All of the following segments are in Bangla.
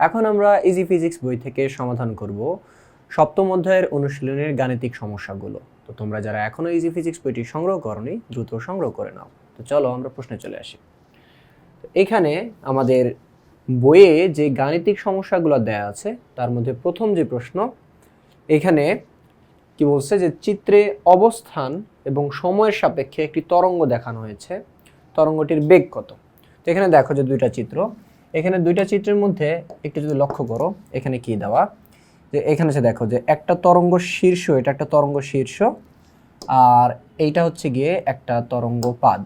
এখন আমরা ইজি ফিজিক্স বই থেকে সমাধান করব সপ্তম অধ্যায়ের অনুশীলনের গাণিতিক সমস্যাগুলো। তো তোমরা যারা এখনও ইজি ফিজিক্স বইটি সংগ্রহ করনি, দ্রুত সংগ্রহ করে নাও। তো চলো আমরা প্রশ্নে চলে আসি। এখানে আমাদের বইয়ে যে গাণিতিক সমস্যাগুলো দেয়া আছে, তার মধ্যে প্রথম যে প্রশ্ন, এখানে কি বলছে যে চিত্রে অবস্থান এবং সময়ের সাপেক্ষে একটি তরঙ্গ দেখানো হয়েছে। তরঙ্গটির বেগ কত? এখানে দেখো যে দুইটা চিত্র। এখানে দুইটা চিত্রের মধ্যে একটু যদি লক্ষ্য করো, এখানে কি দেওয়া? যে এখানে সে দেখো যে একটা তরঙ্গ শীর্ষ, এটা একটা তরঙ্গ শীর্ষ, আর এইটা হচ্ছে গিয়ে একটা তরঙ্গ পাদ।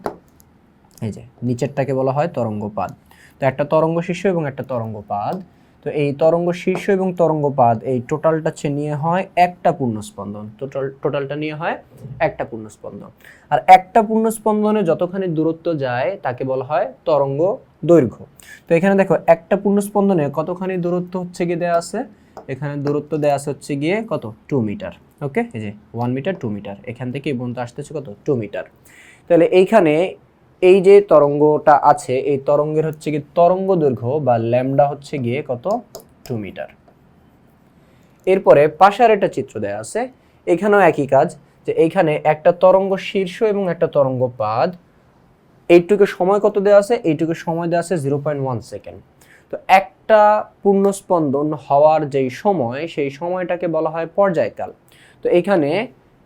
এই যে, নিচেরটাকে বলা হয় তরঙ্গপাদ তো একটা তরঙ্গ শীর্ষ এবং একটা তরঙ্গপাদ তো এই তরঙ্গ শীর্ষ এবং তরঙ্গপাদ এই টোটালটা হচ্ছে নিয়ে হয় একটা পূর্ণস্পন্দন। টোটাল, টোটালটা নিয়ে হয় একটা পূর্ণস্পন্দন। আর একটা পূর্ণস্পন্দনে যতখানি দূরত্ব যায় তাকে বলা হয় তরঙ্গ দৈর্ঘ্য। তো এখানে দেখো, একটা পূর্ণস্পন্দনে কতখানি দূরত্ব হচ্ছে গিয়ে দেওয়া আছে? এখানে দূরত্ব দেওয়া আছে হচ্ছে গিয়ে কত? টু মিটার ওকে এই যে ওয়ান মিটার টু মিটার এখান থেকে এই পর্যন্ত আসতেছে কত? টু মিটার তাহলে এইখানে এই যে তরঙ্গটা আছে, এই তরঙ্গের হচ্ছে গিয়ে তরঙ্গ দৈর্ঘ্য বা ল্যামডা হচ্ছে গিয়ে কত? টু মিটার এরপরে পাশার একটা চিত্র দেয়া আছে। এখানেও একই কাজ, যে এইখানে একটা তরঙ্গ শীর্ষ এবং একটা তরঙ্গ পাদ। এইটুকু সময় কত দেওয়া আছে? এইটুকু সময় দেওয়া আছে জিরো পয়েন্ট ওয়ান সেকেন্ড তো একটা পূর্ণস্পন্দন হওয়ার যেই সময়, সেই সময়টাকে বলা হয় পর্যায়কাল। তো এখানে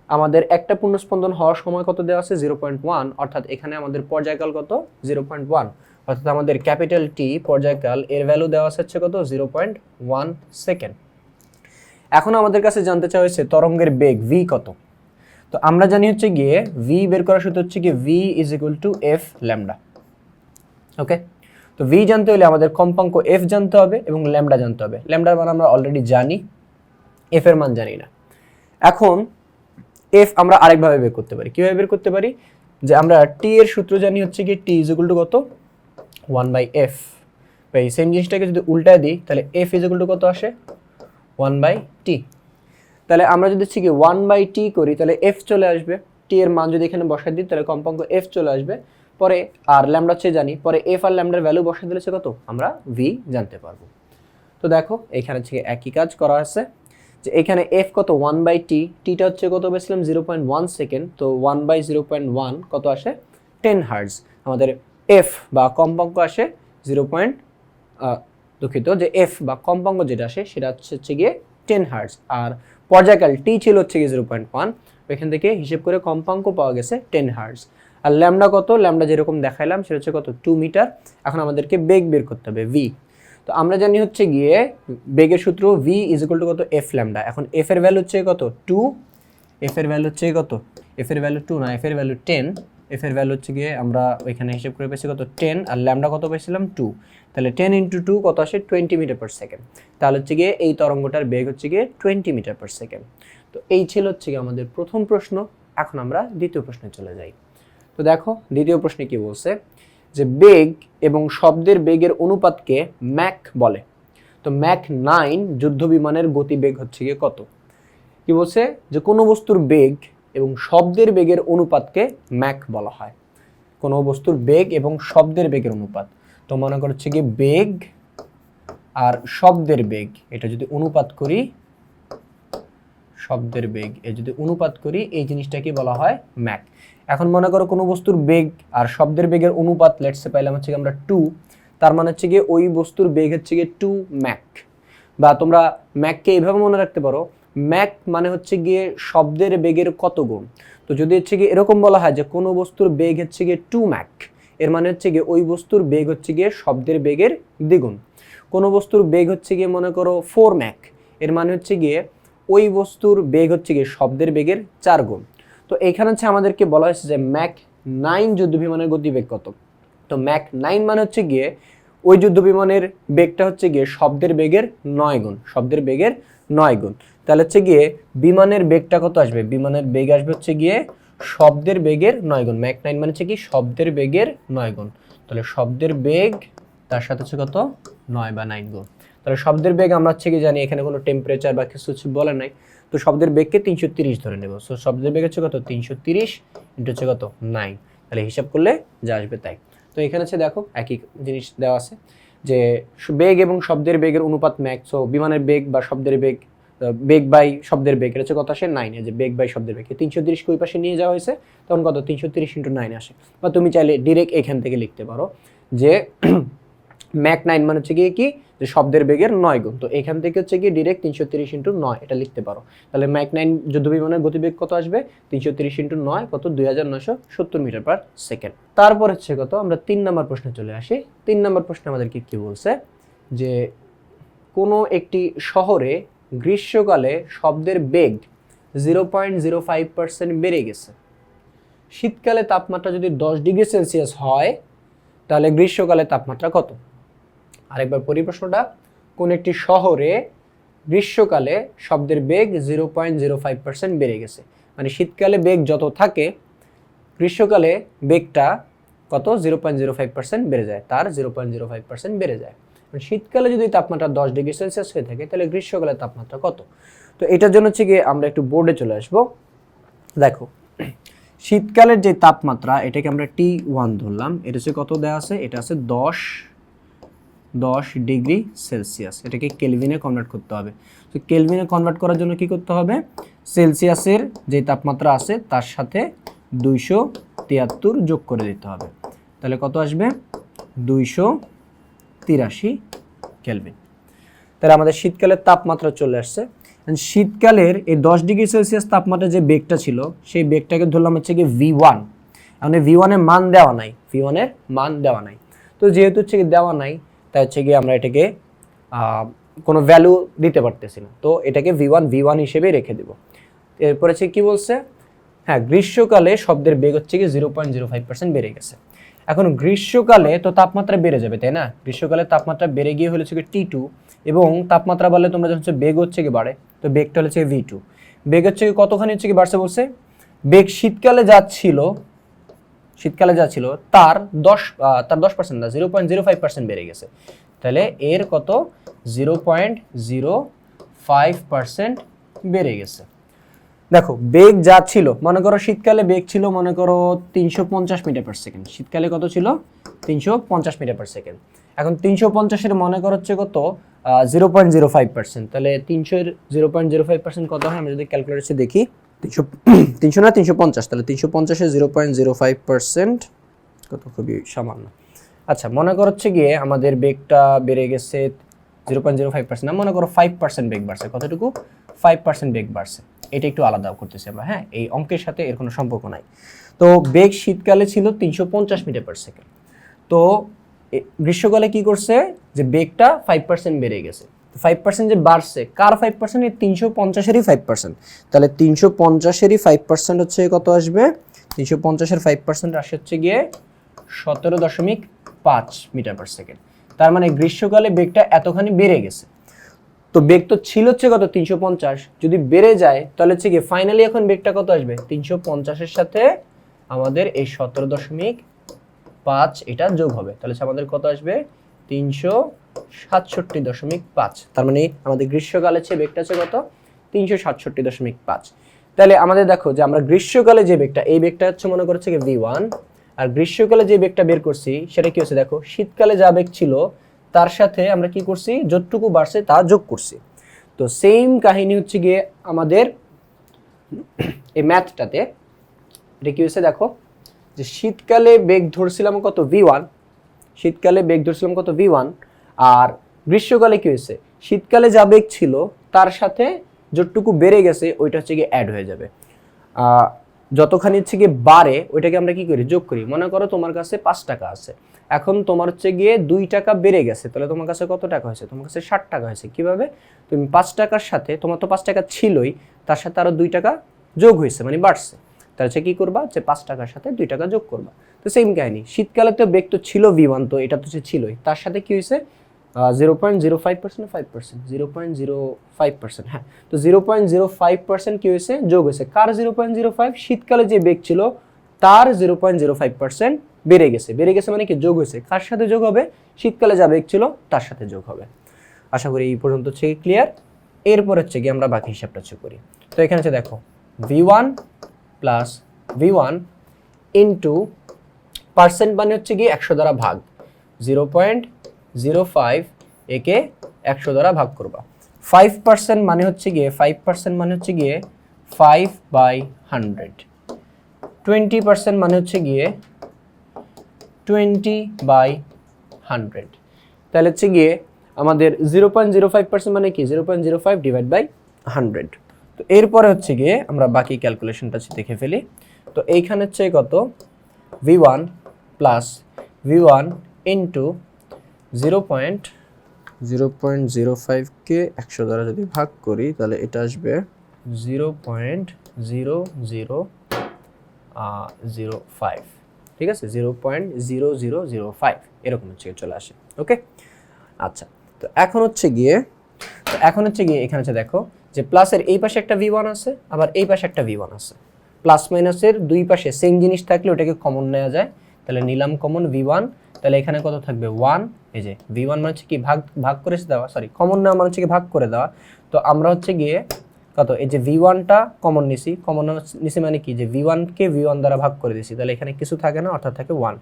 আমাদের একটা পূর্ণস্পন্দন হওয়ার সময় কত দেওয়া আছে? জিরো পয়েন্ট ওয়ান অর্থাৎ এখানে আমাদের পর্যায়কাল কত? জিরো পয়েন্ট ওয়ান অর্থাৎ আমাদের ক্যাপিটাল টি পর্যায়কাল, এর ভ্যালু দেওয়া আছে হচ্ছে কত? জিরো পয়েন্ট ওয়ান সেকেন্ড এখন আমাদের কাছে জানতে চাওয়া হয়েছে তরঙ্গের বেগ ভি কত? তো আমরা জানি হচ্ছে গিয়ে ভি বের করার সূত্র হচ্ছে গিয়ে V is equal to F lambda okay তো ভি জানতে হলে আমাদের কম্পাঙ্ক এফ জানতে হবে এবং ল্যামডা জানতে হবে। ল্যামডার মান আমরা অলরেডি জানি এফ এর মান জানি না। এখন এফ আমরা আরেকভাবে বের করতে পারি। কীভাবে বের করতে পারি? যে আমরা টি এর সূত্র জানি হচ্ছে কি টি ইজ টু কত? ওয়ান বাই এফ এই সেম জিনিসটাকে যদি উল্টায় দিই, তাহলে এফ ইজ টু কত আসে? ওয়ান বাই টি তাহলে আমরা যদি হচ্ছে কি ওয়ান বাই টি করি, তাহলে এফ চলে আসবে। টি এর মান যদি এখানে বসাই দিই, তাহলে কম্পাঙ্ক এফ চলে আসবে। পরে আর ল্যামডা হচ্ছে জানি, পরে এফ আর ল্যামডার ভ্যালু বসাই দিলে হচ্ছে কত? আমরা ভি জানতে পারব। তো দেখো, এখানে থেকে একই কাজ করা আছে। যে এখানে এফ কত? ওয়ান বাই টি টিটা হচ্ছে কত পেয়েছিলাম জিরো পয়েন্ট ওয়ান সেকেন্ড তো one by zero point one কত আসে? টেন হার্জ আমাদের এফ বা কম্পাঙ্ক আসে জিরো পয়েন্ট দুঃখিত। যে এফ বা কম্পাঙ্ক যেটা আসে, সেটা হচ্ছে হচ্ছে গিয়ে টেন হার্জ আর পর্যায়কাল টি ছিল হচ্ছে গিয়ে জিরো পয়েন্ট ওয়ান এখান থেকে হিসেব করে কম্পাঙ্ক পাওয়া গেছে টেন হার্জ আর ল্যামডা কত? ল্যামডা যেরকম দেখাইলাম, সেটা হচ্ছে কত? টু মিটার এখন আমাদেরকে বেগ বের করতে হবে ভি তো আমরা জানি হচ্ছে গিয়ে বেগের সূত্র ভি ইজ ইকুয়াল টু কত? এফ ল্যামডা এখন এফ এর ভ্যালু হচ্ছে কত? টু এফ এর ভ্যালু হচ্ছে কত? এফ এর ভ্যালু টু না এফ এর ভ্যালু টেন এফ এর ভ্যালু হচ্ছে গিয়ে আমরা ওইখানে হিসেব করে পেয়েছি কত? টেন আর ল্যামডা কত পেয়েছিলাম? টু তাহলে টেন ইন্টু টু কত আসে? টোয়েন্টি মিটার পার সেকেন্ড তাহলে হচ্ছে গিয়ে এই তরঙ্গটার বেগ হচ্ছে গিয়ে টোয়েন্টি মিটার পার সেকেন্ড তো এই ছিল হচ্ছে গিয়ে আমাদের প্রথম প্রশ্ন। এখন আমরা দ্বিতীয় প্রশ্নে চলে যাই। তো দেখো, দ্বিতীয় প্রশ্নে কি বলছে? যে বেগ এবং শব্দের বেগের অনুপাতকে ম্যাক বলে। তো ম্যাক নাইন যুদ্ধ বিমানের গতিবেগ হচ্ছে গিয়ে কত? কি বলছে? যে কোনো বস্তুর বেগ এবং শব্দের বেগের অনুপাতকে ম্যাক বলা হয়। কোনো বস্তুর বেগ এবং শব্দের বেগের অনুপাত। তো মনে করো হচ্ছে গিয়ে বেগ আর শব্দের বেগ। এটা যদি অনুপাত করি শব্দের বেগ এ যদি অনুপাত করি এই জিনিসটাকে বলা হয় ম্যাক এখন মনে করো কোনো বস্তুর বেগ আর শব্দের বেগের অনুপাত লেটসে পাইলাম হচ্ছে আমরা টু তার মানে হচ্ছে গিয়ে ওই বস্তুর বেগ হচ্ছে গিয়ে টু ম্যাক বা তোমরা ম্যাককে এইভাবে মনে রাখতে পারো ম্যাক মানে হচ্ছে গিয়ে শব্দের বেগের কত গুণ তো যদি হচ্ছে গিয়ে এরকম বলা হয় যে কোনো বস্তুর বেগ হচ্ছে গিয়ে টু ম্যাক এর মানে হচ্ছে গিয়ে ওই বস্তুর বেগ হচ্ছে গিয়ে শব্দের বেগের দ্বিগুণ কোনো বস্তুর বেগ হচ্ছে গিয়ে মনে করো ফোর ম্যাক এর মানে হচ্ছে গিয়ে ওই বস্তুর বেগ হচ্ছে গিয়ে শব্দের বেগের চার গুণ। তো এখানে হচ্ছে আমাদেরকে বলা হয়েছে যে ম্যাক নাইন যুদ্ধ বিমানের গতিবেগ কত? তো ম্যাক নাইন মানে হচ্ছে গিয়ে ওই যুদ্ধ বিমানের বেগটা হচ্ছে গিয়ে শব্দের বেগের নয় গুণ, শব্দের বেগের নয় গুণ। তাহলে হচ্ছে গিয়ে বিমানের বেগটা কত আসবে? বিমানের বেগ আসবে হচ্ছে গিয়ে শব্দের বেগের নয় গুণ। ম্যাক নাইন মানে হচ্ছে কি? শব্দের বেগের নয় গুণ। তাহলে শব্দের বেগ তার সাথে হচ্ছে কত? নয় বা নাইন গুণ। তাহলে শব্দের বেগ আমরা হচ্ছে কি জানি, এখানে কোনো টেম্পারেচার বা কিছু কিছু বলে নাই। তো শব্দের বেগকে তিনশো তিরিশ ধরে নেব। সো শব্দের বেগ হচ্ছে কত? তিনশো তিরিশ ইন্টু হচ্ছে কত? নাইন তাহলে হিসাব করলে যা আসবে তাই। তো এখানে হচ্ছে দেখো, একই জিনিস দেওয়া আছে যে বেগ এবং শব্দের বেগের অনুপাত ম্যাক সো বিমানের বেগ বা শব্দের বেগ বেগ বাই শব্দের বেগ, এটা হচ্ছে কত আসে? নাইনে যে বেগ বাই শব্দের বেগ। তিনশো তিরিশ ওই পাশে নিয়ে যাওয়া হয়েছে, তখন কত? তিনশো তিরিশ ইন্টু নাইন আসে। বা তুমি চাইলে ডিরেক্ট এখান থেকে লিখতে পারো যে ম্যাক নাইন মানে হচ্ছে গিয়ে কি? যে শব্দের বেগের নয় গুণ। তো এখান থেকে হচ্ছে কি ডিরেক্ট তিনশো তিরিশ ইন্টু নয় এটা লিখতে পারো। তাহলে ম্যাক নাইন যুদ্ধ বিমানের গতিবেগ কত আসবে? তিনশো তিরিশ ইন্টু নয় কত? দুই হাজার নয়শো সত্তর মিটার পার সেকেন্ড তারপর হচ্ছে কত? আমরা তিন নম্বর প্রশ্নে চলে আসি। তিন নম্বর প্রশ্নে আমাদেরকে কি বলছে? যে কোনো একটি শহরে গ্রীষ্মকালে শব্দের বেগ zero point zero five percent বেড়ে গেছে। শীতকালে তাপমাত্রা যদি দশ ডিগ্রি সেলসিয়াস হয়, তাহলে গ্রীষ্মকালে তাপমাত্রা কত? আরেকবার পরিপ্রশ্নটা, কোন একটি শহরে গ্রীষ্মকালে শব্দের বেগ zero point zero five percent বেড়ে গেছে। মানে শীতকালে বেগ যত থাকে, গ্রীষ্মকালে বেগটা কত? Zero point zero five percent বেড়ে যায়, তার zero point zero five percent বেড়ে যায়। মানে শীতকালে যদি তাপমাত্রা দশ ডিগ্রি সেলসিয়াস হয়ে থাকে, তাহলে গ্রীষ্মকালে তাপমাত্রা কত? তো এটার জন্য হচ্ছে গিয়ে আমরা একটু বোর্ডে চলে আসব। দেখো, শীতকালের যে তাপমাত্রা, এটাকে আমরা টি ওয়ান ধরলাম এটা হচ্ছে কত দেওয়া আছে? এটা আছে দশ দশ ডিগ্রি সেলসিয়াস। এটাকে কেলভিনে কনভার্ট করতে হবে। তো কেলভিনে কনভার্ট করার জন্য কি করতে হবে? সেলসিয়াসের যে তাপমাত্রা আছে, তার সাথে দুইশো তিয়াত্তর যোগ করে দিতে হবে। তাহলে কত আসবে? দুইশো তিরাশি কেলভিন। তাহলে আমাদের শীতকালের তাপমাত্রা চলে আসছে। শীতকালের এই দশ ডিগ্রি সেলসিয়াস তাপমাত্রা যে বেগটা ছিল, সেই বেগটাকে ধরলাম হচ্ছে কি ভি ওয়ান। মানে ভি ওয়ানের মান দেওয়া নাই। ভি ওয়ানের মান দেওয়া নাই। তো যেহেতু হচ্ছে কি দেওয়া নাই তাই হচ্ছে গিয়ে আমরা এটাকে কোনো ভ্যালু দিতে পারতেছি না। তো এটাকে ভি ওয়ান ভি ওয়ান হিসেবে রেখে দেবো। এরপরে হচ্ছে কি বলছে? হ্যাঁ গ্রীষ্মকালে শব্দের বেগ হচ্ছে গিয়ে zero point zero five percent বেড়ে গেছে। এখন গ্রীষ্মকালে তো তাপমাত্রা বেড়ে যাবে, তাই না? গ্রীষ্মকালে তাপমাত্রা বেড়ে গিয়ে হলে হচ্ছে টি টু এবং তাপমাত্রা বাড়লে তোমরা যখন হচ্ছে বেগ হচ্ছে কি বাড়ে। তো বেগটা হচ্ছে ভি টু বেগ হচ্ছে কতখানি হচ্ছে কি বাড়ছে বলছে? বেগ শীতকালে যা ছিল শীতকালে যা ছিল, তার দশ তার দশ পার্সেন্ট না zero point zero five percent বেড়ে গেছে। তাহলে এর কত? Zero point zero five percent বেড়ে গেছে। দেখো, বেগ যা ছিল, মনে করো শীতকালে বেগ ছিল, মনে করো তিনশো পঞ্চাশ মিটার পার সেকেন্ড শীতকালে কত ছিল? তিনশো পঞ্চাশ মিটার পার সেকেন্ড এখন তিনশো পঞ্চাশের মনে করো হচ্ছে কত? Zero point zero five percent তাহলে তিনশোর zero point zero five percent কত হয়? আমি যদি ক্যালকুলেটারে দেখি তিনশো তিনশো না, তিনশো পঞ্চাশ, তাহলে তিনশো পঞ্চাশের zero point zero five percent. কত খুবই সামান্য। আচ্ছা মনে করো হচ্ছে গিয়ে আমাদের বেগটা বেড়ে গেছে zero point zero five percent. মনে করো ফাইভ পার্সেন্ট বেগ বাড়ছে। কতটুকু? ফাইভ পার্সেন্ট বেগ বাড়ছে। এটা একটু আলাদা করতেছি আমরা হ্যাঁ? এই অঙ্কের সাথে এর কোনো সম্পর্ক নাই। তো বেগ শীতকালে ছিল তিনশো পঞ্চাশ মিটার পার সেকেন্ড তো গ্রীষ্মকালে কি করছে? যে বেগটা ফাইভ পার্সেন্ট বেড়ে গেছে। ফাইভ পার্সেন্ট যে বাড়ছে, কার ফাইভ পার্সেন্ট এই তিনশো পঞ্চাশেরই ফাইভ পার্সেন্ট তাহলে তিনশো পঞ্চাশেরই ফাইভ পার্সেন্ট হচ্ছে কত আসবে? তিনশো পঞ্চাশের ফাইভ পার্সেন্ট আসে হচ্ছে গিয়ে সতেরো দশমিক পাঁচ মিটার পার সেকেন্ড তার মানে গ্রীষ্মকালে বেগটা এতখানি বেড়ে গেছে। তো বেগ তো ছিল হচ্ছে কত? তিনশো পঞ্চাশ। যদি বেড়ে যায়, তাহলে হচ্ছে কি ফাইনালি এখন বেগটা কত আসবে? তিনশো পঞ্চাশের সাথে আমাদের এই সতেরো দশমিক পাঁচ এটা যোগ হবে। তাহলে আমাদের কত আসবে? তিনশো সাতষট্টি দশমিক পাঁচ। তার মানে আমাদের গ্রীষ্মকালে চেয়ে বেগটা আছে কত? তিনশো সাতষট্টি দশমিক পাঁচ। তাহলে আমাদের দেখো যে আমরা গ্রীষ্মকালে যে বেগটা, এই বেগটা হচ্ছে মনে করছে কি ভি ওয়ান আর গ্রীষ্মকালে যে বেগটা বের করছি, সেটা কি হচ্ছে দেখো? শীতকালে যা বেগ ছিল, তার সাথে আমরা কি করছি? যতটুকু বাড়ছে, তা যোগ করছি। তো সেম কাহিনী হচ্ছে গিয়ে আমাদের এই ম্যাথটাতে এটা কি হয়েছে দেখো? যে শীতকালে বেগ ধরছিলাম কত? ভি ওয়ান শীতকালে বেগ ধরছিলাম কত? ভি ওয়ান আর গ্রীষ্মকালে কি হয়েছে? শীতকালে যা বেগ ছিল, তার সাথে যতটুকু বেড়ে গেছে, ওইটা হচ্ছে গিয়ে অ্যাড হয়ে যাবে। যতখানি হচ্ছে গিয়ে বাড়ে, ওইটাকে আমরা কি করি? যোগ করি। মনে করো তোমার কাছে পাঁচ টাকা আছে। এখন তোমার হচ্ছে গিয়ে দুই টাকা বেড়ে গেছে, তাহলে তোমার কাছে কত টাকা হয়েছে? তোমার কাছে ষাট টাকা হয়েছে। কীভাবে? তুমি পাঁচ টাকার সাথে, তোমার তো পাঁচ টাকা ছিলই, তার সাথে আরও দুই টাকা যোগ হয়েছে মানে বাড়ছে। তাহলে হচ্ছে কি করবা? যে পাঁচ টাকার সাথে দুই টাকা যোগ করবা। তো সেম কাহিনী। শীতকালে তো বেগ তো ছিল ওয়ান তো এটা তো সে ছিলই। তার সাথে কি হয়েছে? Zero point zero five percent five percent zero point zero five percent হ্যাঁ। তো zero point zero five percent কি হয়েছে? যোগ হয়েছে। কার জিরো পয়েন্ট জিরো ফাইভ শীতকালে যে বেগ ছিল, তার zero point zero five percent বেড়ে গেছে। বেড়ে গেছে মানে কি? যোগ হয়েছে। কার সাথে যোগ হবে? শীতকালে যা বেগ ছিল, তার সাথে যোগ হবে। আশা করি এই পর্যন্ত হচ্ছে ক্লিয়ার এরপর হচ্ছে কি আমরা বাকি হিসাবটা হচ্ছে করি। তো এখানে হচ্ছে দেখো V one plus V one into percent মানে হচ্ছে গিয়ে একশো দ্বারা ভাগ। জিরো পয়েন্ট জিরো ফাইভ একে একশো দ্বারা ভাগ করবা। ফাইভ পার্সেন্ট মানে হচ্ছে গিয়ে ফাইভ পার্সেন্ট মানে হচ্ছে গিয়ে five by hundred twenty percent মানে হচ্ছে গিয়ে টোয়েন্টি বাই হান্ড্রেড তাহলে হচ্ছে গিয়ে আমাদের zero point zero five percent মানে কি? Zero point zero five divide by hundred তো এরপরে হচ্ছে গিয়ে আমরা বাকি ক্যালকুলেশনটা দেখে ফেলি। তো এইখানে হচ্ছে কত? V one plus V one into zero point zero point zero ফাইভকে একশো দ্বারা যদি ভাগ করি তাহলে এটা আসবে zero point zero zero zero five. ঠিক আছে? Zero point zero zero zero five. এরকম হচ্ছে চলে আসে। ওকে? আচ্ছা তো এখন হচ্ছে গিয়ে তো এখন হচ্ছে গিয়ে এখানে হচ্ছে দেখো যে প্লাসের এই পাশে একটা ভি ওয়ান আছে আবার এই পাশে একটা ভি ওয়ান আছে। প্লাস মাইনাসের দুই পাশে সেম জিনিস থাকলে ওটাকে কমন নেওয়া যায়। তাহলে নিলাম কমন ভি ওয়ান তাহলে এখানে কত থাকবে? ওয়ান এই যে ভি ওয়ান মানে হচ্ছে কি ভাগ ভাগ করে দেওয়া সরি কমন নেওয়া মানে হচ্ছে কি ভাগ করে দেওয়া তো আমরা হচ্ছে গিয়ে কত এই যে ভি ওয়ানটা কমন নিছি কমন নিছি মানে কি যে ভি ওয়ানকে ভি ওয়ান দ্বারা ভাগ করে দিছি তাহলে এখানে কিছু থাকে না অর্থাৎ থাকে ওয়ান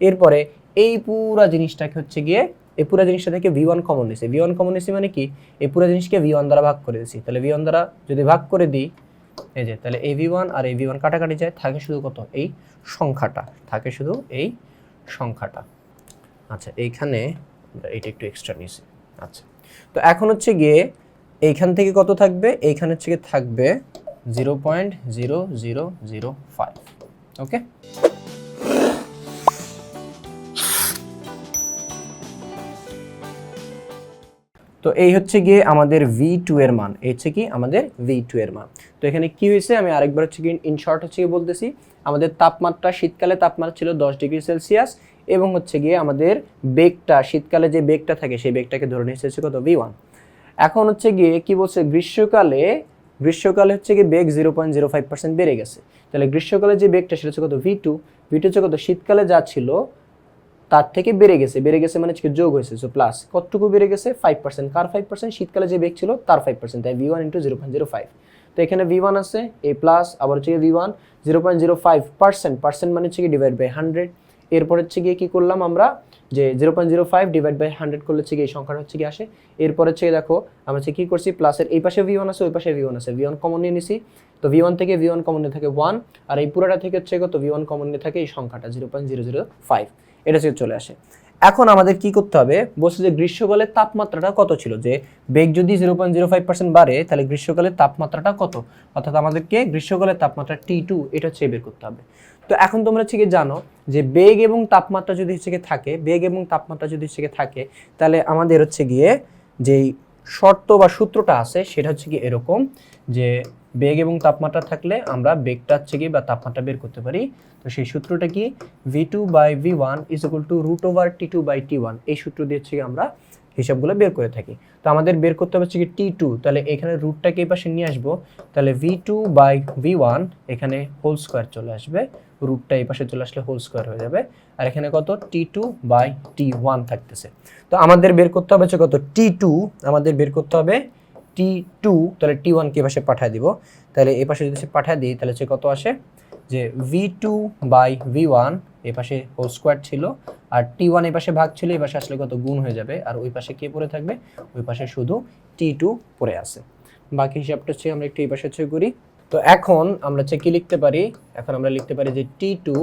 এরপরে এই পুরা জিনিসটাকে হচ্ছে গিয়ে এই পুরা জিনিসটা থেকে ভি ওয়ান কমন নিছি ভি ওয়ান কমন নিছি মানে কি এই পুরা জিনিসকে ভি ওয়ান দ্বারা ভাগ করে দিছি তাহলে ভি ওয়ান দ্বারা যদি ভাগ করে দিই এই যে তাহলে এই ভি ওয়ান আর এই ভি ওয়ান কাটাকাটি যায় থাকে শুধু কত এই সংখ্যাটা থাকে শুধু এই সংখ্যাটা আচ্ছা এইখানে এইটা একটু এক্সট্রা নিয়েছি। আচ্ছা তো এখন হচ্ছে গিয়ে এইখান থেকে কত থাকবে? এইখানে হচ্ছে গিয়ে থাকবে zero point zero zero zero five okay তো এই হচ্ছে গিয়ে আমাদের ভি টু এর মান, এই হচ্ছে কি আমাদের ভি টু এর মান। তো এখানে কি হয়েছে? আমি আরেকবার হচ্ছে কি ইন শর্ট হচ্ছে কি বলতেছি, আমাদের তাপমাত্রা, শীতকালে তাপমাত্রা ছিল দশ ডিগ্রি সেলসিয়াস এবং হচ্ছে গিয়ে আমাদের বেগটা, শীতকালে যে বেগটা থাকে সেই বেগটাকে ধরে নিয়ে এসেছে কত? ভি ওয়ান এখন হচ্ছে গিয়ে কি বলছে? গ্রীষ্মকালে গ্রীষ্মকালে হচ্ছে গিয়ে বেগ zero point zero five percent বেড়ে গেছে। তাহলে গ্রীষ্মকালে যে বেগটা সেটা হচ্ছে কত? ভি টু ভি টু হচ্ছে কত? শীতকালে যা ছিল, তার থেকে বেড়ে গেছে। বেড়ে গেছে মানে যোগ হয়েছে। সো প্লাস কতটুকু বেড়ে গেছে? ফাইভ পার্সেন্ট কার ফাইভ পার্সেন্ট শীতকালে যে বেগ ছিল, তার ফাইভ পার্সেন্ট তাই V one into zero point zero five তো এখানে ভি ওয়ান আছে এ প্লাস আবার হচ্ছে V one zero point zero five percent percent মানে হচ্ছে কি ডিভাইড বাই হান্ড্রেড এরপর হচ্ছে গিয়ে কি করলাম আমরা? যে zero point zero five divide by hundred করলে হচ্ছে গিয়ে এই সংখ্যাটা হচ্ছে কি আসে। এরপর হচ্ছে গিয়ে দেখো, আমরা হচ্ছে কি করছি? প্লাসের এই পাশে ভি ওয়ান আছে, ওই পাশে ভি ওয়ান আছে। ভি ওয়ান কমন নিয়ে নিছি। তো ভি ওয়ান থেকে ভি ওয়ান কমন নিয়ে থাকে ওয়ান আর এই পুরোটা থেকে হচ্ছে কত ভি ওয়ান কমন নিয়ে থাকে এই সংখ্যাটা zero point zero zero five এটা হচ্ছে চলে আসে। এখন আমাদের কি করতে হবে? বলছে যে গ্রীষ্মকালের তাপমাত্রাটা কত ছিল? যে বেগ যদি zero point zero five percent বাড়ে, তাহলে গ্রীষ্মকালের তাপমাত্রাটা কত? অর্থাৎ আমাদেরকে গ্রীষ্মকালের তাপমাত্রা টি টু এটা হচ্ছে বের করতে হবে। তো এখন তোমরা হচ্ছে জানো যে বেগ এবং তাপমাত্রা যদি হচ্ছে গিয়ে থাকে, বেগ এবং তাপমাত্রা যদি হচ্ছে গিয়ে থাকে, তাহলে আমাদের হচ্ছে গিয়ে যেই শর্ত বা সূত্রটা আছে, সেটা হচ্ছে কি এরকম যে বেগ এবং তাপমাত্রা থাকলে আমরা বেগটা হচ্ছে কি বা তাপমাত্রা বের করতে পারি। তো সেই সূত্রটা কি? V two by V one is equal to root over T two by T one এই সূত্র দিয়ে হচ্ছে কি আমরা হিসাবগুলো বের করে থাকি। তো আমাদের বের করতে হবে হচ্ছে কি টি টু তাহলে এখানে রুটটাকে এই পাশে নিয়ে আসব, তাহলে V two by V one এখানে হোল স্কোয়ার চলে আসবে রুটটা এই পাশে চলে আসলে হোল স্কোয়ার হয়ে যাবে, আর এখানে কত? T two by T one থাকতেছে। তো আমাদের বের করতে হবে হচ্ছে কত? টি টু আমাদের বের করতে হবে টি টু তাহলে টি ওয়ানকে এ পাশে পাঠিয়ে দিব। তাহলে এ পাশে যদি সে পাঠিয়ে দিই, তাহলে হচ্ছে কত আসে? যে V two by V one এ পাশে হোল স্কোয়ার ছিল, আর টি ওয়ান এই পাশে ভাগ ছিল এই পাশে আসলে কত গুণ হয়ে যাবে, আর ওই পাশে কে পড়ে থাকবে? ওই পাশে শুধু টি টু পড়ে আছে। বাকি হিসাবটা হচ্ছে আমরা একটু এই পাশে হচ্ছে করি। তো এখন আমরা হচ্ছে কি লিখতে পারি? এখন আমরা লিখতে পারি যে টি টু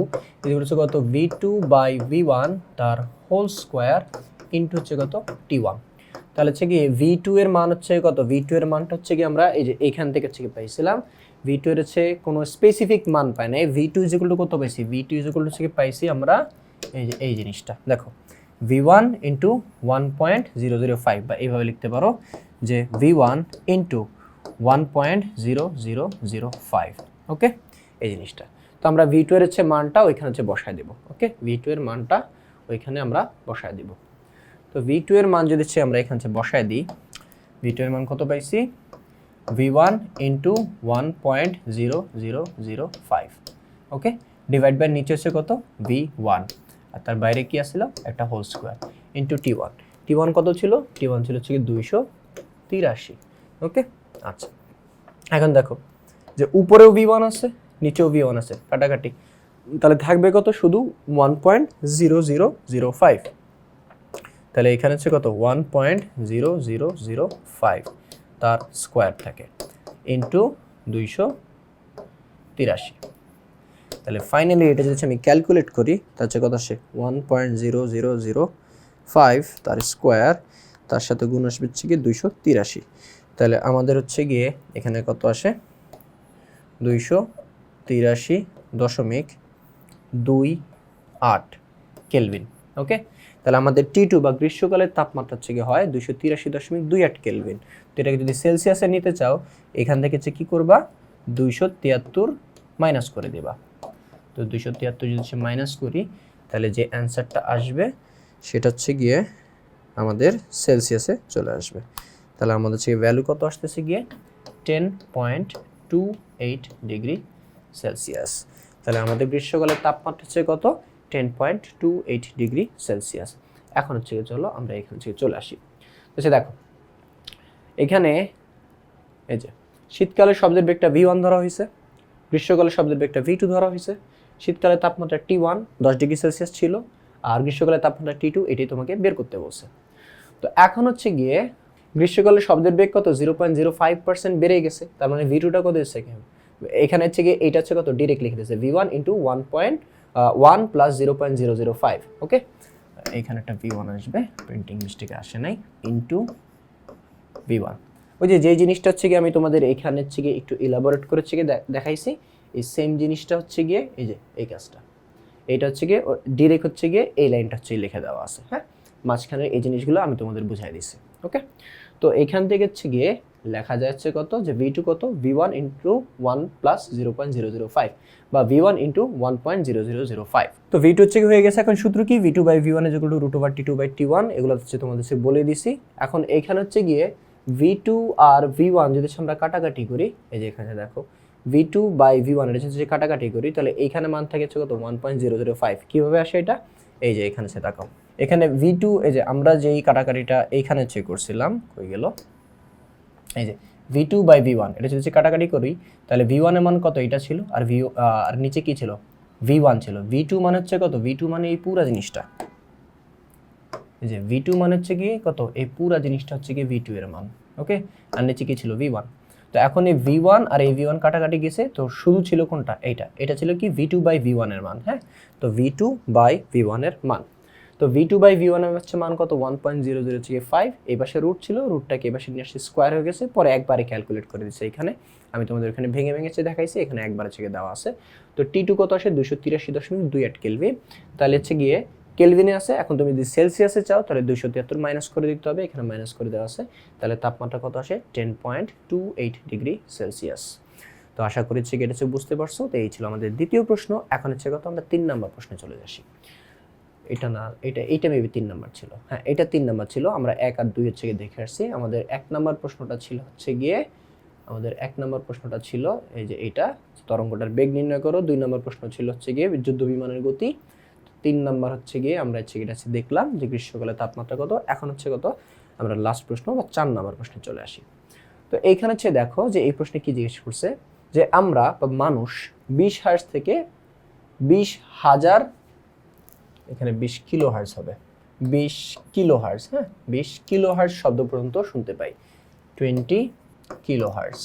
হচ্ছে কত? V two by V one তার হোল স্কোয়ার ইন্টু হচ্ছে কত? টি ওয়ান তাহলে হচ্ছে কি ভি টু এর মান হচ্ছে কত? ভি টু এর মানটা হচ্ছে কি আমরা এই যে এখান থেকে হচ্ছে কি পাইছিলাম? ভি টু এর হচ্ছে কোনো স্পেসিফিক মান পাই না। এই V two is equal to কত পাইছি? V two is equal to হচ্ছে কি পাইছি আমরা এই এই জিনিসটা। দেখো V one into one point zero zero five বা এইভাবে লিখতে পারো যে V one into one point zero zero zero five okay এই জিনিসটা। তো আমরা ভি টু এর হচ্ছে মানটা ওইখানে হচ্ছে বসায় দেবো ওকে ভি টু এর মানটা ওইখানে আমরা বসায় দিব। তো ভি টু এর মান যদি হচ্ছে আমরা এখানে হচ্ছে বসায় দিই ভি টু এর মান কত পাইছি? V one into one point zero zero zero five okay divide by নিচে হচ্ছে কত? ভি ওয়ান আর তার বাইরে কি আসছিল একটা whole square into T one T one কত ছিল? টি ওয়ান ছিল হচ্ছে কি দুইশো তিরাশি. ওকে আচ্ছা। এখন দেখো যে উপরেও ভি ওয়ান আছে, নিচেও ভি ওয়ান আছে, কাটাকাটি। তাহলে থাকবে কত? শুধু one point zero zero zero five তাহলে এখানে হচ্ছে কত? One point zero zero zero five তার স্কোয়ার থাকে ইন্টু দুইশো তিরাশি। তাহলে ফাইনালি এটা যদি আমি ক্যালকুলেট করি, তার হচ্ছে কত আসে? One point zero zero zero five তার স্কোয়ার, তার সাথে গুণ আসবে হচ্ছে গিয়ে দুইশো তিরাশি। তাহলে আমাদের হচ্ছে গিয়ে এখানে কত আসে? দুইশো তিরাশি দশমিক দুই আট কেলভিন ওকে তাহলে আমাদের টি টু বা গ্রীষ্মকালের তাপমাত্রা হচ্ছে গিয়ে হয় দুইশো তিরাশি দশমিক দুই আট কেলভিন তো এটাকে যদি সেলসিয়াসে নিতে চাও, এখান থেকে হচ্ছে কী করবা? দুইশো তিয়াত্তর মাইনাস করে দেবা। তো দুইশো তিয়াত্তর যদি মাইনাস করি, তাহলে যে অ্যান্সারটা আসবে, সেটা হচ্ছে গিয়ে আমাদের সেলসিয়াসে চলে আসবে। তাহলে আমাদের হচ্ছে ভ্যালু কত আসতেছে গিয়ে? Ten point two eight degree Celsius তাহলে আমাদের গ্রীষ্মকালের তাপমাত্রা হচ্ছে কত? Ten point two eight degree Celsius এখন হচ্ছে চলো আমরা এখান থেকে চলে আসি। আচ্ছা দেখো এখানে এই যে, শীতকালে শব্দের বেগটা ভি ওয়ান ধরা হয়েছে, গ্রীষ্মকালে শব্দের বেগটা ভি টু ধরা হয়েছে। শীতকালে তাপমাত্রা টি ওয়ান দশ ডিগ্রি সেলসিয়াস ছিল, আর গ্রীষ্মকালে তাপমাত্রা টি টু এটি তোমাকে বের করতে বলছে। তো এখন হচ্ছে গিয়ে, গ্রীষ্মকালে শব্দের বেগ কত? Zero point zero five percent বেড়ে গেছে, তার মানে ভি টুটা কত এসেছে এখানে? হচ্ছে গিয়ে এইটা হচ্ছে কত? ডিরেক্ট লিখে দিয়েছে V one into one point one plus zero point zero zero five okay এখানে একটা ভি ওয়ান আসবে প্রিন্টিং মিস্টেকে আসে নাই ইন্টু ভি ওয়ান ওই যে যেই জিনিসটা হচ্ছে গিয়ে আমি তোমাদের এখানে হচ্ছে গিয়ে একটু ইলাবোরেট করে হচ্ছে গিয়ে দেখাইছি এই সেম জিনিসটা হচ্ছে গিয়ে এই যে এই কাজটা এইটা হচ্ছে গিয়ে ডিরেক্ট হচ্ছে গিয়ে এই লাইনটা হচ্ছে লিখে দেওয়া আছে হ্যাঁ মাঝখানে এই জিনিসগুলো আমি তোমাদের বুঝাই দিচ্ছি ওকে তো এখান থেকে হচ্ছে গিয়ে লেখা যাচ্ছে কত যে ভি টু কত V one into one plus zero point zero zero five বা V one into one point zero zero zero five তো ভি টু হচ্ছে হয়ে গেছে এখন সূত্র কি V two by V one as to root over T two by T one এগুলো হচ্ছে তোমাদের বলে দিছি এখন এইখানে হচ্ছে গিয়ে ভি টু আর ভি ওয়ান যদি আমরা কাটাকাটি করি, এই যে এখানে দেখো V two by V one এটা হচ্ছে যে কাটাকাটি করি, তাহলে এইখানে মান থাকে হচ্ছে কত? One point zero zero five কীভাবে আসে এটা? এই যে এখানে সে তাকাও এখানে ভি টু এই যে আমরা যেই কাটাকাটিটা এইখানে চেক করছিলাম হয়ে গেল? এই যে V two by V one এটা যদি কাটাকাটি করি, তাহলে ভি ওয়ানের মান কত? এটা ছিল। আর ভি আর নিচে কি ছিল? ভি ওয়ান ছিল। ভি টু মানে হচ্ছে কত? ভি টু মানে এই পুরা জিনিসটা। যে ভি টু মানে হচ্ছে কি, কত? এই পুরা জিনিসটা হচ্ছে কি ভি টু এর মান ওকে আর নিচে কি ছিল? ভি ওয়ান তো এখন এই ভি ওয়ান আর এই ভি ওয়ান কাটাকাটি গেছে, তো শুধু ছিল কোনটা? এইটা। এটা ছিল কি ভি টু বাই ভি ওয়ানের মান হ্যাঁ? তো ভি টু বাই ভি ওয়ানের মান। তো ভি টু বাই ভি ওয়ানের হচ্ছে মান কত? ওয়ান পয়েন্ট জিরো জিরো থেকে ফাইভ এই পাশে রুট ছিল রুটটাকে এই পাশে নিয়ে আসছে স্কোয়ার হয়ে গেছে, পরে একবারে ক্যালকুলেট করে দিচ্ছে এখানে। আমি তোমাদের এখানে ভেঙে ভেঙে চেয়ে দেখাইছি, এখানে একবারে থেকে দেওয়া আছে। তো টি টু কত আসে? দুশো তিরাশি দশমিক দুই আট কেলভিন। তাহলে হচ্ছে গিয়ে কেলভিনে আছে, এখন তুমি যদি সেলসিয়াসে চাও, তাহলে দুইশো তিয়াত্তর মাইনাস করে দিতে হবে, এখানে মাইনাস করে দেওয়া আছে। তাহলে তাপমাত্রা কত আসে? Ten point two eight degree Celsius তো আশা করি হচ্ছে এটা হচ্ছে বুঝতে পারছ? তো এই ছিল আমাদের দ্বিতীয় প্রশ্ন। এখন হচ্ছে কত? আমরা তিন নাম্বার প্রশ্নে চলে আসি। এটা না, এটা, এইটা মেবি তিন নাম্বার ছিল। হ্যাঁ এটা তিন নাম্বার ছিল। আমরা এক আর দুই হচ্ছে গিয়ে দেখে আসছি। আমাদের এক নাম্বার প্রশ্নটা ছিল হচ্ছে গিয়ে, আমাদের এক নম্বর প্রশ্নটা ছিল, এই যে এটা তরঙ্গটার বেগ নির্ণয় করো। দুই নম্বর প্রশ্ন ছিল হচ্ছে গিয়ে যুদ্ধ বিমানের গতি। তিন নাম্বার হচ্ছে গিয়ে আমরা হচ্ছে এটা দেখলাম যে গ্রীষ্মকালে তাপমাত্রা কত, এখন হচ্ছে কত, আমরা লাস্ট প্রশ্ন বা চার নাম্বার প্রশ্নে চলে আসি। তো এইখানে হচ্ছে দেখো যে এই প্রশ্নে কি জিজ্ঞেস করছে, যে আমরা বা মানুষ বিশ হার্স থেকে বিশ হাজার, এখানে বিশ কিলো হার্স হবে, বিশ কিলো হার্স হ্যাঁ বিশ কিলো হার্স শব্দ পর্যন্ত শুনতে পাই। Twenty kilo hertz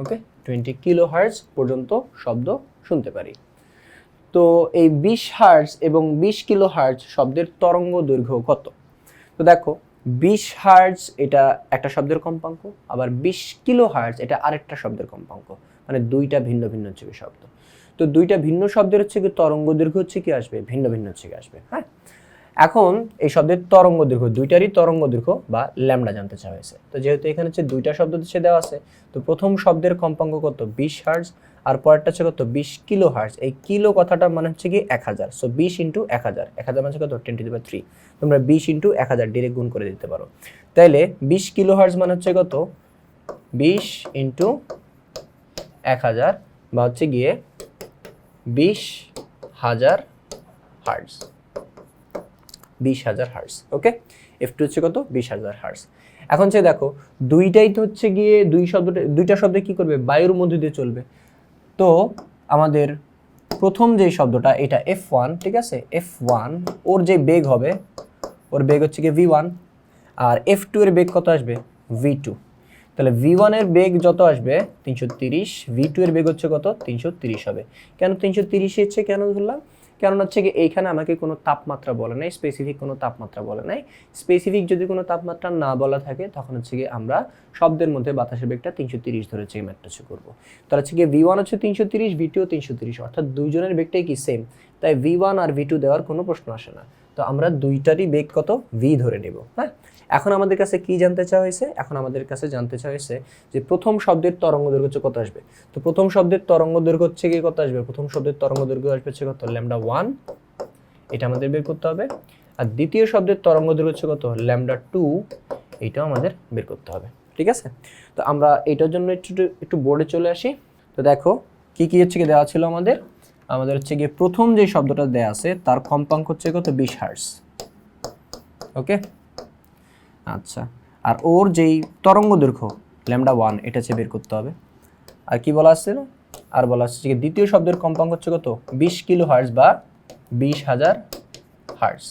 okay twenty kilo hertz পর্যন্ত শব্দ শুনতে পারি। তো এই বিশ হার্জ এবং বিশ কিলো হার্জ শব্দের তরঙ্গ দৈর্ঘ্য কত? তো দেখো, বিশ হার্জ এটা একটা শব্দের কম্পাঙ্ক, আবার বিশ কিলো হার্জ এটা আরেকটা শব্দের কম্পাঙ্ক মানে দুইটা ভিন্ন ভিন্ন হচ্ছে শব্দ। তো দুইটা ভিন্ন শব্দের হচ্ছে কি, তরঙ্গ দৈর্ঘ্য হচ্ছে কি আসবে, ভিন্ন ভিন্ন হচ্ছে কি আসবে হ্যাঁ এখন এই শব্দের তরঙ্গ দৈর্ঘ্য, দুইটারই তরঙ্গ দৈর্ঘ্য বা ল্যামডা জানতে চাওয়া হয়েছে। তো যেহেতু এখানে হচ্ছে দুইটা শব্দ হচ্ছে দেওয়া আছে, তো প্রথম শব্দের কম্পাঙ্ক কত? বিশ হার্জ আর পরেরটা হচ্ছে কত? বিশ কিলো হার্স এই কিলো কথাটা মানে হচ্ছে কি? এক হাজার। সো বিশ ইন্টু এক হাজার। এক হাজার মানে কত? টেন টু থ্রি তোমরা বিশ ইন্টু এক হাজার ডিরেক্ট গুণ করে দিতে পারো। তাইলে বিশ কিলো হার্স মানে হচ্ছে কত? বিশ ইন্টু এক হাজার বা হচ্ছে গিয়ে বিশ হাজার হার্স বিশ হাজার হার্স ওকে? এফ টু হচ্ছে কত? বিশ হাজার হার্স এখন সে দেখো, দুইটাই তো হচ্ছে গিয়ে দুই শব্দটা দুইটা শব্দে কি করবে? বায়ুর মধ্যে দিয়ে চলবে। তো আমাদের প্রথম যে শব্দটা, এটা এফ ওয়ান ঠিক আছে? এফ ওয়ান ওর যে বেগ হবে, ওর বেগ হচ্ছে কি ভি ওয়ান আর এফ টু এর বেগ কত আসবে? ভি টু তাহলে ভি ওয়ানের বেগ যত আসবে? তিনশো তিরিশ ভি টু এর বেগ হচ্ছে কত? তিনশো তিরিশ হবে। কেন তিনশো তিরিশ হচ্ছে কেন ধরলাম? কারণ হচ্ছে কি এইখানে আমাকে কোনো তাপমাত্রা বলে নাই স্পেসিফিক কোনো তাপমাত্রা বলে নাই। স্পেসিফিক যদি কোনো তাপমাত্রা না বলা থাকে, তখন হচ্ছে কি আমরা শব্দের মধ্যে বাতাসের বেগটা তিনশো তিরিশ ধরে চেয়ে ম্যাট্রাসে করব। তাহলে হচ্ছে কি ভি ওয়ান হচ্ছে তিনশো তিরিশ ভি টু তিনশো তিরিশ, অর্থাৎ দুইজনের বেগটাই কি সেম তাই ভি ওয়ান আর ভি টু দেওয়ার কোনো প্রশ্ন আসে না। তো আমরা দুইটারই বেগ কত? ভি ধরে নেব হ্যাঁ? এখন আমাদের কাছে কি জানতে চাওয়া হয়েছে? এখন আমাদের কাছে জানতে চাওয়া হয়েছে যে প্রথম শব্দের তরঙ্গ দৈর্ঘ্য হচ্ছে কত আসবে? তো প্রথম শব্দের তরঙ্গ দৈর্ঘ্য হচ্ছে কি কত আসবে? প্রথম শব্দের তরঙ্গ দৈর্ঘ্য আসবে হচ্ছে কত? Lambda one. এটা আমাদের বের করতে হবে। আর দ্বিতীয় শব্দের তরঙ্গ দৈর্ঘ্য হচ্ছে কত? Lambda two. এটাও আমাদের বের করতে হবে। ঠিক আছে? তো আমরা এটার জন্য একটু একটু বোর্ডে চলে আসি। তো দেখো, কি কি হচ্ছে কি দেওয়া ছিল আমাদের? আমাদের হচ্ছে গিয়ে প্রথম যে শব্দটা দেওয়া আছে, তার কম্পাঙ্ক হচ্ছে কত? বিশ হার্স ওকে? আচ্ছা। আর ওর যেই তরঙ্গ দৈর্ঘ্য, ল্যামডা ওয়ান, এটা হচ্ছে বের করতে হবে। আর কি বলা আসছে আর বলা আসছে যে দ্বিতীয় শব্দের কম্পাঙ্ক হচ্ছে কত? বিশ কিলো হার্স বা বিশ হাজার হার্স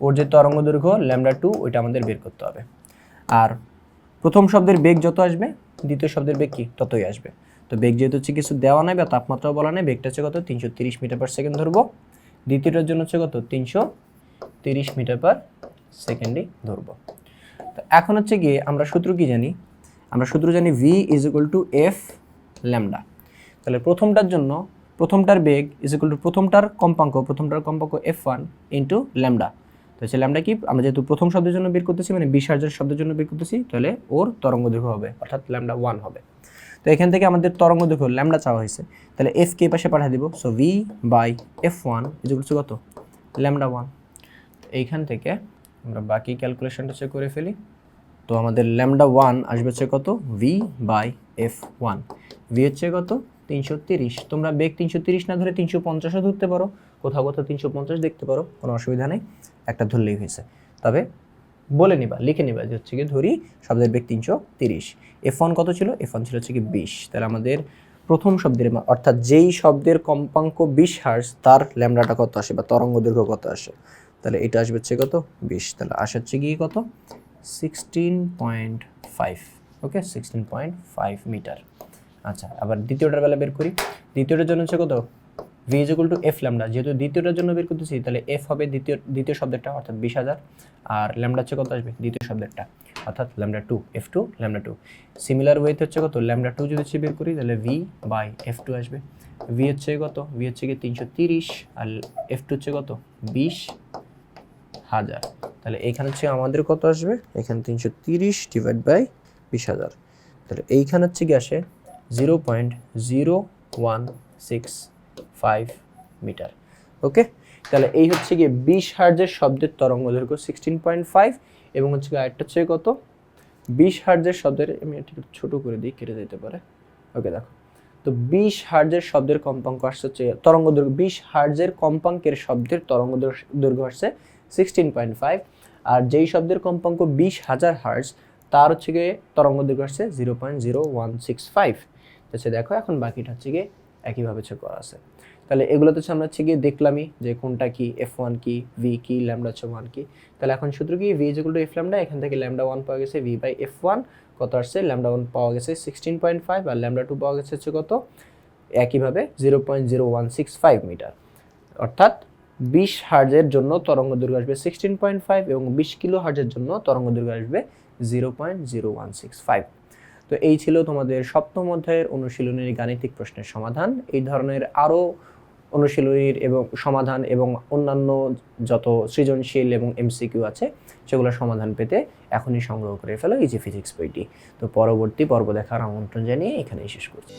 ওর যে তরঙ্গ দৈর্ঘ্য, ল্যামডা টু, ওইটা আমাদের বের করতে হবে। আর প্রথম শব্দের বেগ যত আসবে, দ্বিতীয় শব্দের বেগ কি? ততই আসবে। তো বেগ যেহেতু হচ্ছে কিছু দেওয়া নাই বা তাপমাত্রাও বলা নেই, বেগটা হচ্ছে কত? তিনশো তিরিশ মিটার পার সেকেন্ড ধরবো। দ্বিতীয়টার জন্য হচ্ছে কত? তিনশো তিরিশ মিটার পার সেকেন্ডই ধরবো। তো এখন হচ্ছে গিয়ে আমরা সূত্র কি জানি? আমরা সূত্র জানি V is equal to F lambda তাহলে প্রথমটার জন্য প্রথমটার বেগ ইজ ইকুয়াল টু প্রথমটার কম্পাঙ্ক প্রথমটার কম্পাঙ্ক এফ ওয়ান ইন্টু ল্যামডা তো হচ্ছে ল্যামডা কি? আমরা যেহেতু প্রথম শব্দের জন্য বের করতেছি মানে হাজার শব্দের জন্য বের করতেছি, তাহলে ওর তরঙ্গ দৈর্ঘ্য হবে, অর্থাৎ ল্যামডা ওয়ান হবে। তো এখান থেকে আমাদের তরঙ্গ দৈর্ঘ্য ল্যামডা চাওয়া হয়েছে। তাহলে এফ কে পাশে পাঠিয়ে দিব। So V by F one is কত? ল্যামডা ওয়ান এইখান থেকে আমরা বাকি ক্যালকুলেশনটা চেক করে ফেলি। তো আমাদের ল্যামডা ওয়ান আসবে হচ্ছে কত? V by F one V হচ্ছে কত? তিনশো তিরিশ। তোমরা বেগ তিনশো তিরিশ না ধরে তিনশো পঞ্চাশও ধরতে পারো। কোথাও কোথাও তিনশো পঞ্চাশ দেখতে পারো। কোনো অসুবিধা নেই। একটা ধরলেই হয়েছে। তবে বলে নিবা, লিখে নিবা যে হচ্ছে কি ধরি শব্দের বেগ তিনশো তিরিশ। এফ ওয়ান কত ছিল? এফ ওয়ান ছিল হচ্ছে কি বিশ। তাহলে আমাদের প্রথম শব্দের অর্থাৎ যেই শব্দের কম্পাঙ্ক বিশ হার্স তার ল্যামডাটা কত আসে বা তরঙ্গ দৈর্ঘ্য কত আসে? তাহলে এটা আসবে হচ্ছে কত? বিশ। তাহলে আসে হচ্ছে গিয়ে কত? Sixteen point five okay sixteen point five metre আচ্ছা আবার দ্বিতীয়টার বেলা বের করি। দ্বিতীয়টার জন্য হচ্ছে কত? V is equal to F lambda যেহেতু দ্বিতীয়টার জন্য বের করতেছি, তাহলে এফ হবে দ্বিতীয় দ্বিতীয় শব্দটা অর্থাৎ বিশ হাজার। আর ল্যামডা হচ্ছে কত আসবে? দ্বিতীয় শব্দটা অর্থাৎ lambda two F two lambda two similar ওয়েতে হচ্ছে কত? ল্যামডা টু যদি হচ্ছে বের করি, তাহলে ভি বাই এফ টু আসবে। ভি হচ্ছে কত? ভি হচ্ছে গিয়ে তিনশো তিরিশ। আর এফ টু হচ্ছে কত? বিশ। হাজার। তাহলে এইখানে হচ্ছে আমাদের কত আসবে? এখানে তিনশো তিরিশ ডিভাইড বাই বিশ হাজার। তাহলে এইখানে হচ্ছে কি আসে? Zero point zero one six five metre okay তাহলে এই হচ্ছে গিয়ে বিশ হার্জের শব্দের তরঙ্গ দৈর্ঘ্য সিক্সটিন পয়েন্ট ফাইভ এবং হচ্ছে গিয়ে আরেকটা হচ্ছে কত? বিশ হার্জের শব্দের, আমি একটু ছোটো করে দিই, কেটে দিতে পারে। ওকে দেখো। তো বিশ হার্জের শব্দের কম্পাঙ্ক আসছে হচ্ছে তরঙ্গ দৈর্ঘ্য, বিশ হার্জের কম্পাঙ্কের শব্দের তরঙ্গ দৈর্ঘ্য আসছে সিক্সটিন পয়েন্ট ফাইভ আর যেই শব্দের কম্পাঙ্ক বিশ হাজার হার্জ তার হচ্ছে গিয়ে তরঙ্গ দৈর্ঘ্য আসছে zero point zero one six five হচ্ছে দেখো এখন বাকিটা হচ্ছে গিয়ে একইভাবে হচ্ছে করা আছে। তাহলে এগুলো তো হচ্ছে আমরা হচ্ছে গিয়ে দেখলামই যে কোনটা কি এফ ওয়ান কি ভি কি ল্যামডা হচ্ছে ওয়ান কি। তাহলে এখন সূত্র কি ভি টু এফ ল্যামডা এখান থেকে ল্যামডা ওয়ান পাওয়া গেছে ভি বাই এফ ওয়ান কত আসছে? ল্যামডা ওয়ান পাওয়া গেছে সিক্সটিন পয়েন্ট ফাইভ আর ল্যামডা টু পাওয়া গেছে হচ্ছে কত? একইভাবে zero point zero one six five metre অর্থাৎ বিশ হার্জের জন্য তরঙ্গ দৈর্ঘ্য আসবে সিক্সটিন পয়েন্ট ফাইভ এবং বিশ কিলো হার্জের জন্য তরঙ্গ দৈর্ঘ্য আসবে zero point zero one six five তো এই ছিল তোমাদের সপ্তম অধ্যায়ের অনুশীলনের গাণিতিক প্রশ্নের সমাধান। এই ধরনের আরও অনুশীলনীর এবং সমাধান এবং অন্যান্য যত সৃজনশীল এবং এমসিকিউ আছে, সেগুলো সমাধান পেতে এখনই সংগ্রহ করে ফেলো ইজি ফিজিক্স বইটি। তো পরবর্তী পর্ব দেখার আমন্ত্রণ জানিয়ে এখানেই শেষ করছি।